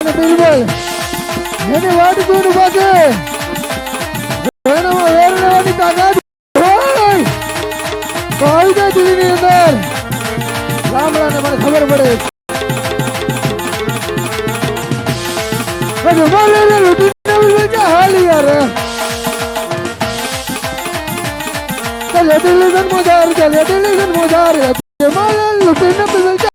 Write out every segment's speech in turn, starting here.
અને બિલબલ એની વાટ જોઈને બાજે. એનામાં વેરણવાની તાકાત હોય તો આવી જાય દિલ્હીની અંદર. ગામડાને મને ખબર પડે. પછી બોલે રે લૂંટીને બોલે કે હાલ યાર. ચલે દિલ્હી જન મોજાર ચલે દિલ્હી જન મોજાર માલે લૂંટીને બોલે કે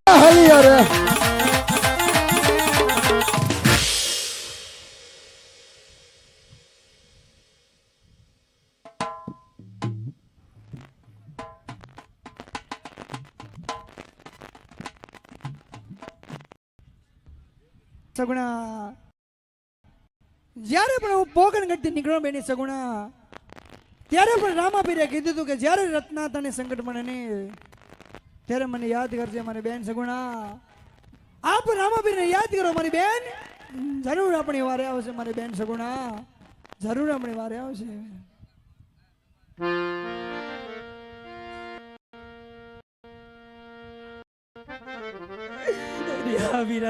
સગુણા. જ્યારે પણ હું પોગણ ગઢથી નીકળો બેની સગુણા, ત્યારે પણ રામાપીરે કીધું હતું કે જ્યારે રત્ના તને સંકટ મને નહીં ત્યારે મને યાદ કરજે મારી બેન સગુણા. આપ રામાપીરને યાદ કરો મારી બેન. જરૂર આપણી વારે આવશે મારી બેન સગુણા. જરૂર આપણી વારે આવશે.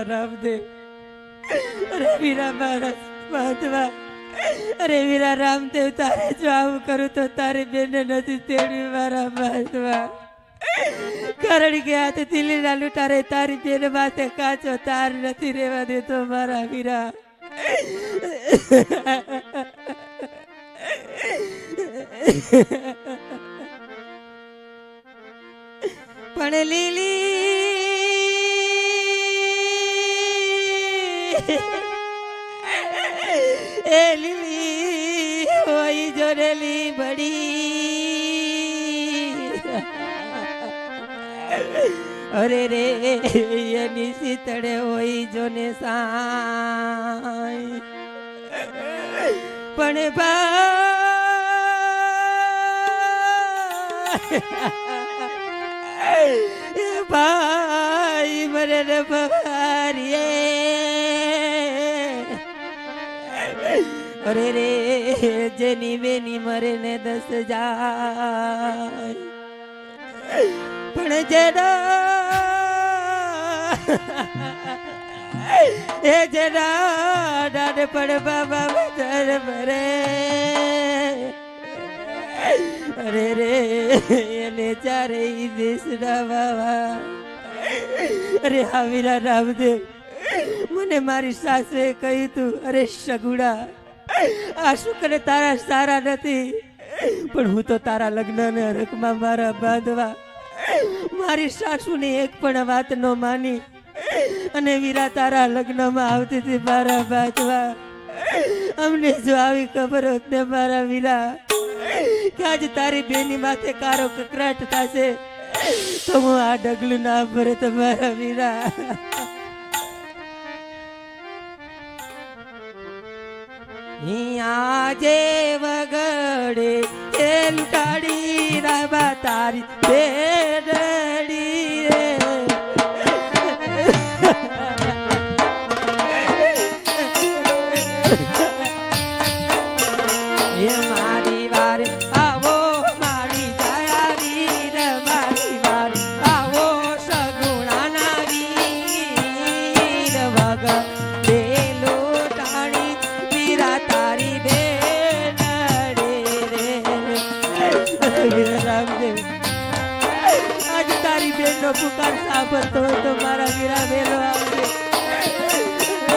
રામદેવ અરે વીરા મારા મહાત્મા અરે વીરા રામદેવ, તારે જો આવું કરું તો તારી બેને નથી તેડવી મારા મહાત્મા કારણ કે આ તો દિલ્હીના લૂંટારે તારી બેન માથે કાચો તાર નથી રહેવા દેતો મારા વીરા. પણ લીલી એ લીલી હોય જોરેલી બડી. અરે રે, એની શીતળે હોય જોને સાય પણ ભાઈ મરે રે બહારીએ અરે રે, જેની બેની મરે ને દસ જાય. પણ જેના, એ જેના દાદ પણ બાબા બદર મરે અરે રે, એને ચારે દેશના બાબા અરે હાવીરા રામદેવ, મને મારી સાસુએ કહ્યું તું, અરે સગુડા આ શું કરે તારા સારા નથી? પણ હું તો તારા લગ્નને રકમાં મારા બાંધવા, મારી સાસુની એક પણ વાત ન માની. અને વીરા તારા લગ્નમાં આવતી હતી મારા બાંધવા. અમને જો આવી ખબર હોત ને મારા વીરા, કે આજ તારી બેની માથે કારો કકરાટ થશે, તો હું આ ડગલું ના ભરે તમારા વીરા. આજે વગડે એ કડી રબતારી તારી બેડડી.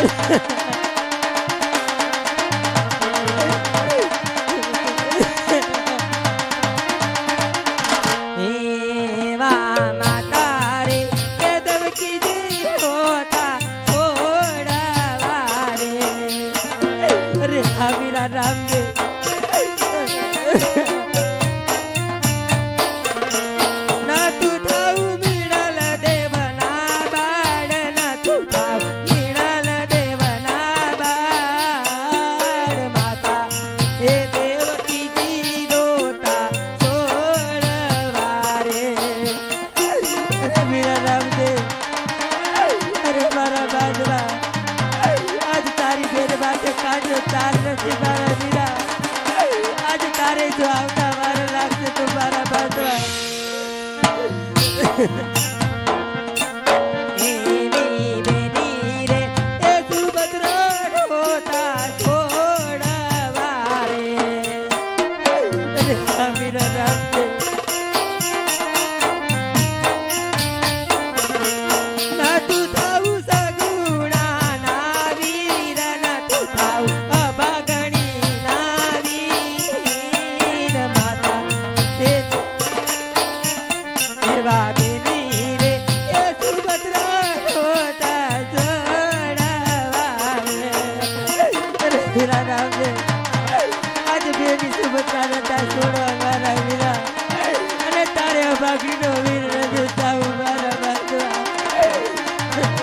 Yeah.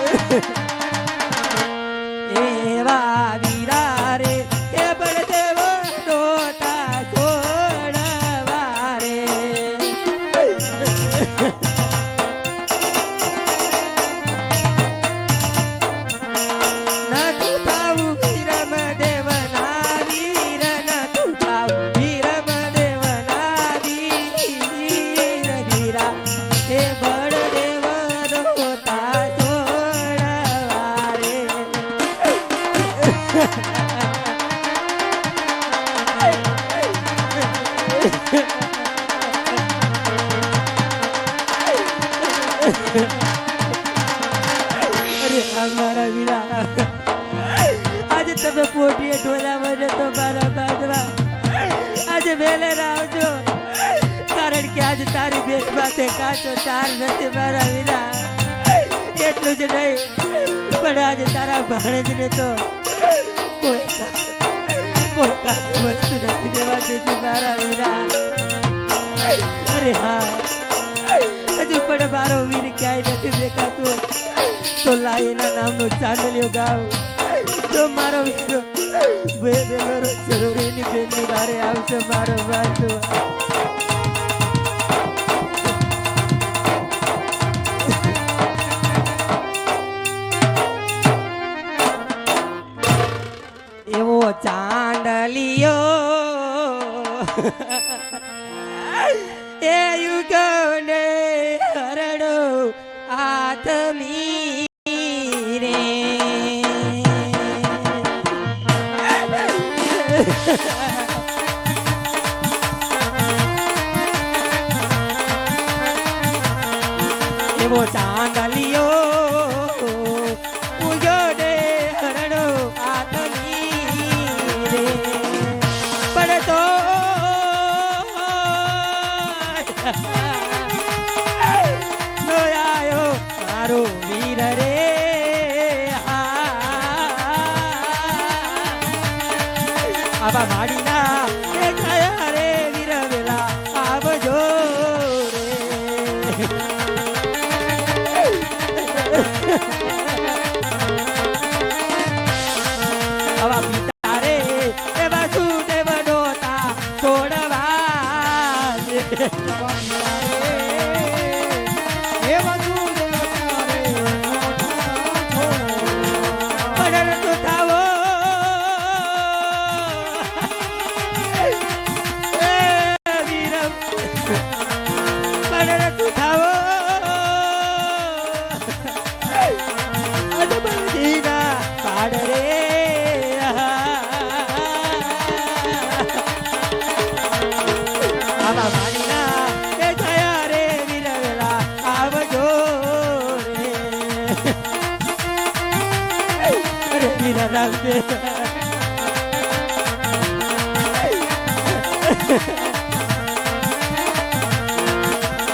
Yeah. અરે આ મારા વિરા. આજે તમે પોટીએ ઢોલા મને મારા બાજવા આજે વેલે આવજો કારણ કે આજે તારી બેટ માટે કાચો તાર નથી મારા વિરા. એટલું જ નહીં, પણ આજે તારા ભણે જ ને તો વસ્તુ નથી દેવા દેજે મારા વીરા અરે હા હજુ પણ મારો વીર ક્યાંય નથી દેખાતો તો લાઈના નામનો ચાંદલિયો ગાવ તો મારો વીરો જરૂરી ની બેનની મારો વાતો એ યુગને હરણો આથમી રે એવો ચાંદ 阿爸马尼娜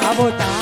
આવો તાંડલિયો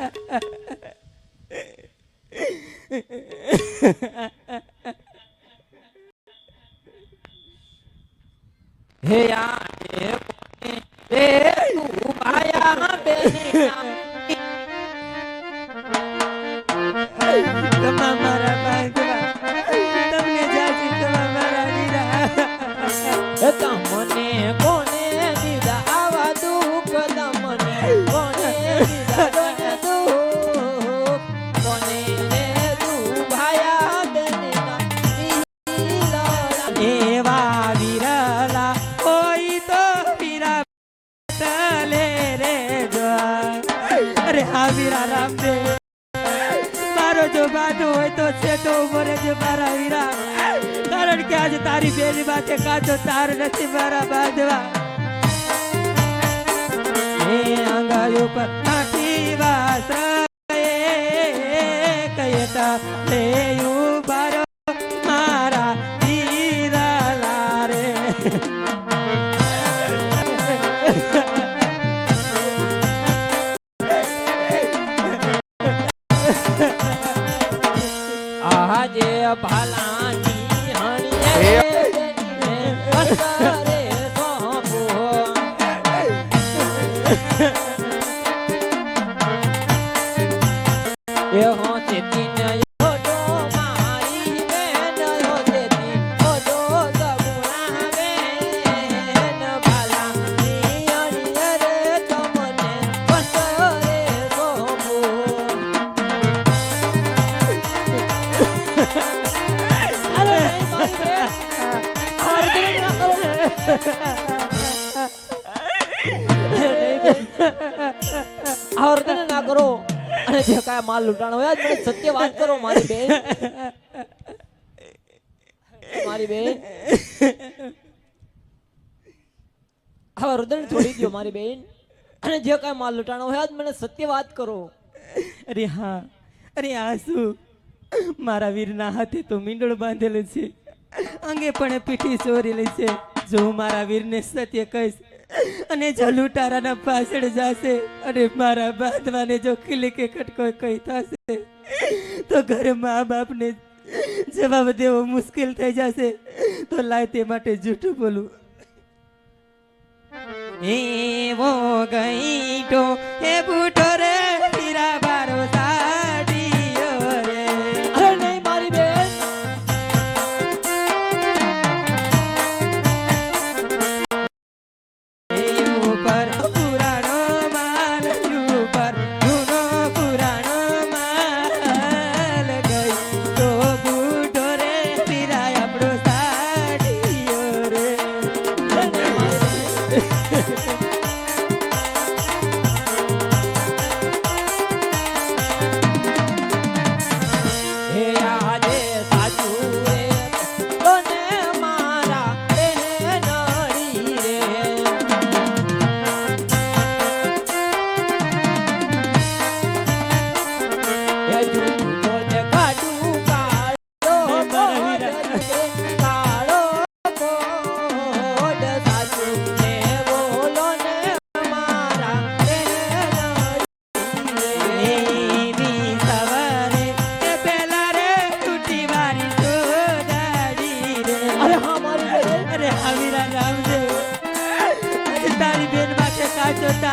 Eu tô boneco આંગળીઓ પર નાખી વાસરે કહેતા એ હો ચેતી માલ લૂંટાણો હોય મને સત્ય વાત કરો, મારી બેન. મારી બેન. હવે રુદન છોડી દો મારી બેન. અને જે કાંઈ માલ લૂંટાણો હોય, આજ મને સત્ય વાત કરો. અરે હા, અરે આ શું મારા વીરના હાથે તો મીંડળ બાંધેલું છે. અંગે પણ પીઠી ચોરેલી છે. જો હું મારા વીરને સત્ય કહીશ અને જલુ તારાના પાછળ જશે અને મારા બાંધવાને જો ખીલી કટકો કઈ થશે, તો ઘરે મા બાપને જવાબ દેવો મુશ્કેલ થઈ જશે. તો લાય તે માટે જૂઠું બોલું. એવો ગઈટો એ બૂટો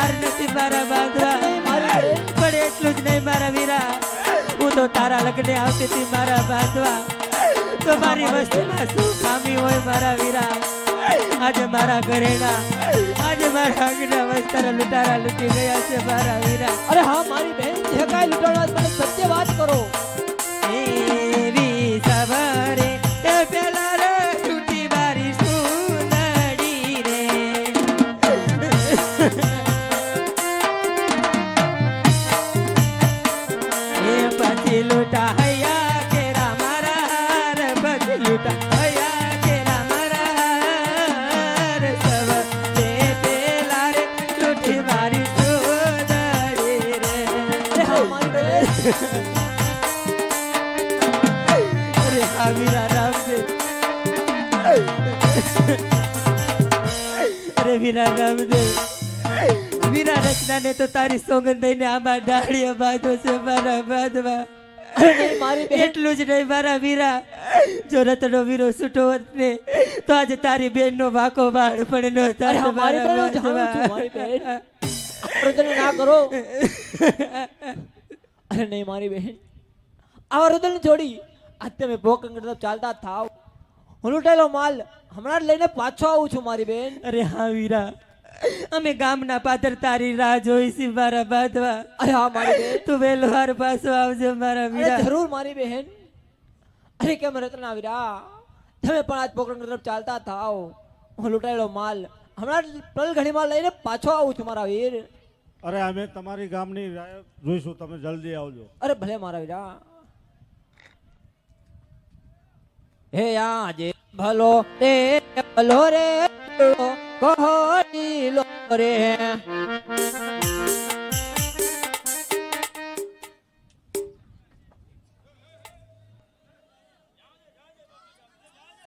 તાર નથી મારા પણ એટલું જ નહીં મારા વીરા. હું તો તારા લગ્ને આવતી હતી મારા બાંધવા તો મારી વસ્તુમાં શું હોય મારા વીરા? આજે મારા ઘરેના આજે મારા આગના વસ્તારા લૂંટારા લૂંટી ગયા છે મારા વીરા. અરે હા, મારી મને સત્ય વાત કરો. રચનાને તો તારી સોગંદ દઈને આમાં ડાળીએ બાંધો છે મારા બાંધવા. એટલું જ નહીં મારા વીરા. જો રતનો વીરો છૂટો હોત ને તો આજે તારી બેન નો વાકો વાળ પણ ન મારી રુદન ના કરો. અરે નહીં મારી બેન. આવા રુદન છોડી આજ તમે ભોકંગ તરફ ચાલતા થાવ. હું લૂંટાયેલો માલ હમણાં જ લઈને પાછો આવું છું મારી બેન. અરે હા વીરા. અમે ગામના પાદર તારી રાહ જોઈશી મારા બાંધવા. અરે હા મારી બેન. તું પાછો આવજો મારા વીરા. જરૂર મારી બેન. અરે કેમ રત્ના વીરા? તમે પણ આજ પોકરણ તરફ ચાલતા થાવ હું લૂંટાયેલો માલ. હમણાં પલ ઘડી માલ લઈને પાછો આવું છું મારા વીર. અરે અમે તમારી ગામની રાહ જોઈશું. તમે જલ્દી આવજો. અરે ભલે મારા વીરા. હે આજે ભલો તે ભલો રે. કહો લો રે.